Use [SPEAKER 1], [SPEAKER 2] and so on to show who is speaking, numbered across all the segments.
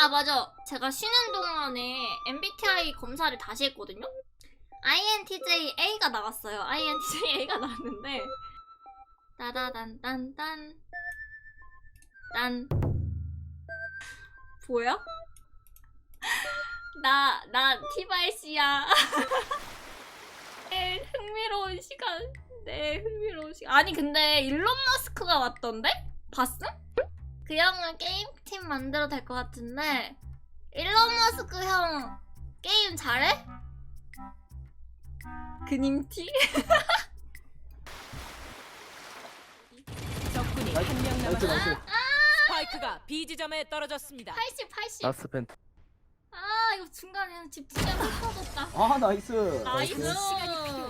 [SPEAKER 1] 아 맞아. 제가 쉬는 동안에 MBTI 검사를 다시 했거든요? INTJA가 나왔어요. INTJA가 나왔는데. 따다단딴딴. 딴. 보여? 나, 나 티발씨야. 네, 흥미로운 시간. 네 흥미로운 시간. 아니 근데 일론 머스크가 왔던데? 봤음? 그 형은 게임팀 만들어도 될 것 같은데 일론 머스크 형 게임 잘해? 그님티?
[SPEAKER 2] 적군이 한 명
[SPEAKER 3] 나이스
[SPEAKER 2] 남았습니다.
[SPEAKER 3] 나이스
[SPEAKER 2] 스파이크가 B 지점에 떨어졌습니다.
[SPEAKER 1] 80 80
[SPEAKER 3] 라스 펜트
[SPEAKER 1] 아 이거 중간에 집중이 못 터졌다
[SPEAKER 3] 아 나이스
[SPEAKER 1] 나이스
[SPEAKER 2] 시간이 필요해.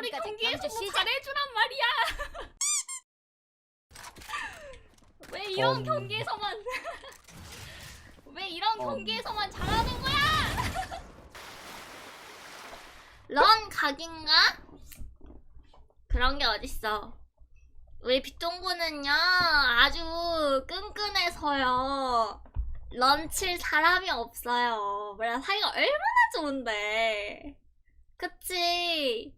[SPEAKER 1] 우리
[SPEAKER 2] 지점까지
[SPEAKER 1] 경기에서
[SPEAKER 2] 경주
[SPEAKER 1] 뭐
[SPEAKER 2] 시작.
[SPEAKER 1] 잘해주란 말이야 왜 이런
[SPEAKER 3] 음.
[SPEAKER 1] 경기에서만 왜 이런
[SPEAKER 3] 음.
[SPEAKER 1] 경기에서만 잘하는 거야 런 각인가? 그런 게 어딨어 우리 비동구는요 아주 끈끈해서요 런칠 사람이 없어요 뭐야 사이가 얼마나 좋은데 그치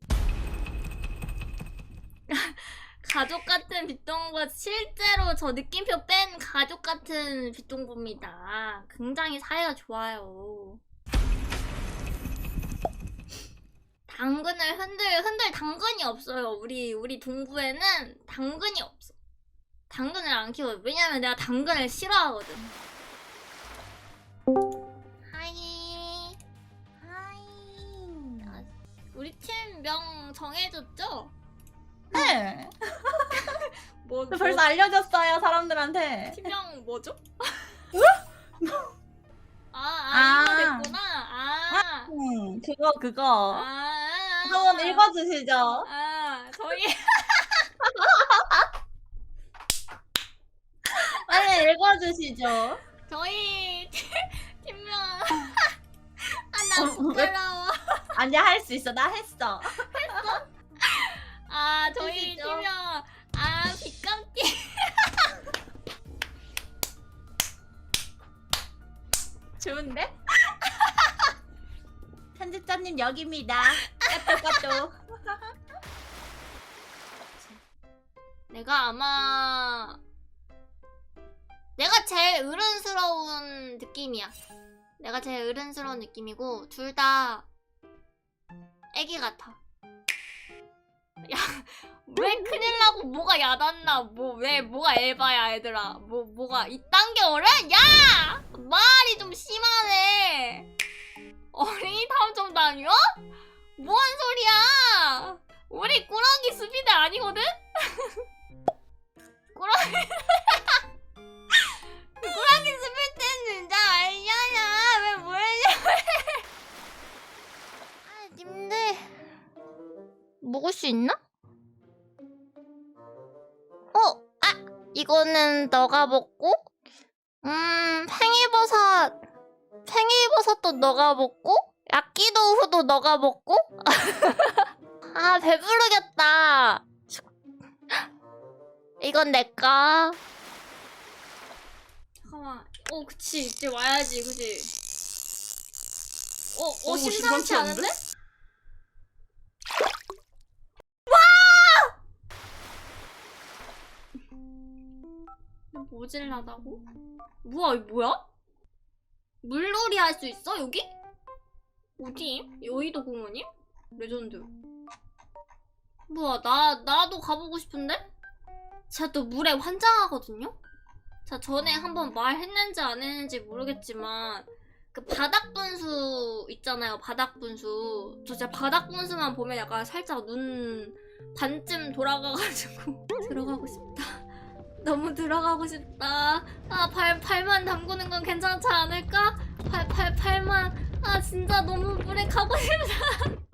[SPEAKER 1] 가족 같은 빗동부 실제로 저 느낌표 뺀 가족 같은 빗동부입니다. 굉장히 사이가 좋아요. 당근을 흔들 흔들 당근이 없어요. 우리 우리 동부에는 당근이 없어. 당근을 안 키워요. 왜냐면 내가 당근을 싫어하거든. 하이. 하이. 아, 우리 팀 명 정해줬죠?
[SPEAKER 4] 네.
[SPEAKER 1] 뭐,
[SPEAKER 4] 저 벌써 알려줬어요 사람들한테.
[SPEAKER 1] 팀명 뭐죠? 아, 아,
[SPEAKER 4] 아.
[SPEAKER 1] 이거 됐구나. 아,
[SPEAKER 4] 음, 그거 그거.
[SPEAKER 1] 아,
[SPEAKER 4] 한번 읽어주시죠.
[SPEAKER 1] 아, 저희
[SPEAKER 4] 빨리 읽어주시죠.
[SPEAKER 1] 저희 팀- 팀명 아나
[SPEAKER 4] 어, 왜-
[SPEAKER 1] 부끄러워.
[SPEAKER 4] 아니야 할 수 있어. 나 했어.
[SPEAKER 1] 아, 저희
[SPEAKER 4] 해주시죠.
[SPEAKER 1] 팀명 아 빗감띠.
[SPEAKER 4] 좋은데? 편집자님 여기입니다. 까똑까똑.
[SPEAKER 1] 내가 아마 내가 제일 어른스러운 느낌이야. 내가 제일 어른스러운 느낌이고 둘 다 애기 같아. 야, 왜 큰일 나고 뭐가 야단나? 뭐 왜 뭐가 에바야 얘들아? 뭐 뭐가 이딴 게 어려? 야! 말이 좀 심하네. 어린이 탐정 다녀? 뭔 소리야? 우리 꾸러기 수비대 아니거든? 꾸러기 꾸러기 수비 때는 진짜 먹을 수 있나? 어? 아! 이거는 너가 먹고 음 팽이버섯 팽이버섯도 너가 먹고 야끼도우도 너가 먹고 아 배부르겠다 이건 내꺼. 잠깐만. 어, 그치. 이제 와야지, 그치. 어, 어,
[SPEAKER 3] 어,
[SPEAKER 1] 심상치
[SPEAKER 3] 심상치
[SPEAKER 1] 않은데? 모질라다고? 뭐야, 이거 뭐야? 물놀이 할 수 있어, 여기? 어디? 여의도 공원이? 레전드. 뭐야, 나, 나도 가보고 싶은데? 제가 또 물에 환장하거든요? 자, 전에 한번 말했는지 안 했는지 모르겠지만, 그 바닥 분수 있잖아요, 바닥 분수. 저 진짜 바닥 분수만 보면 약간 살짝 눈 반쯤 돌아가가지고 들어가고 싶다. 너무 들어가고 싶다. 아, 발, 발만 담그는 건 괜찮지 않을까? 발, 발, 발만. 아, 진짜 너무 물에 가고 싶다.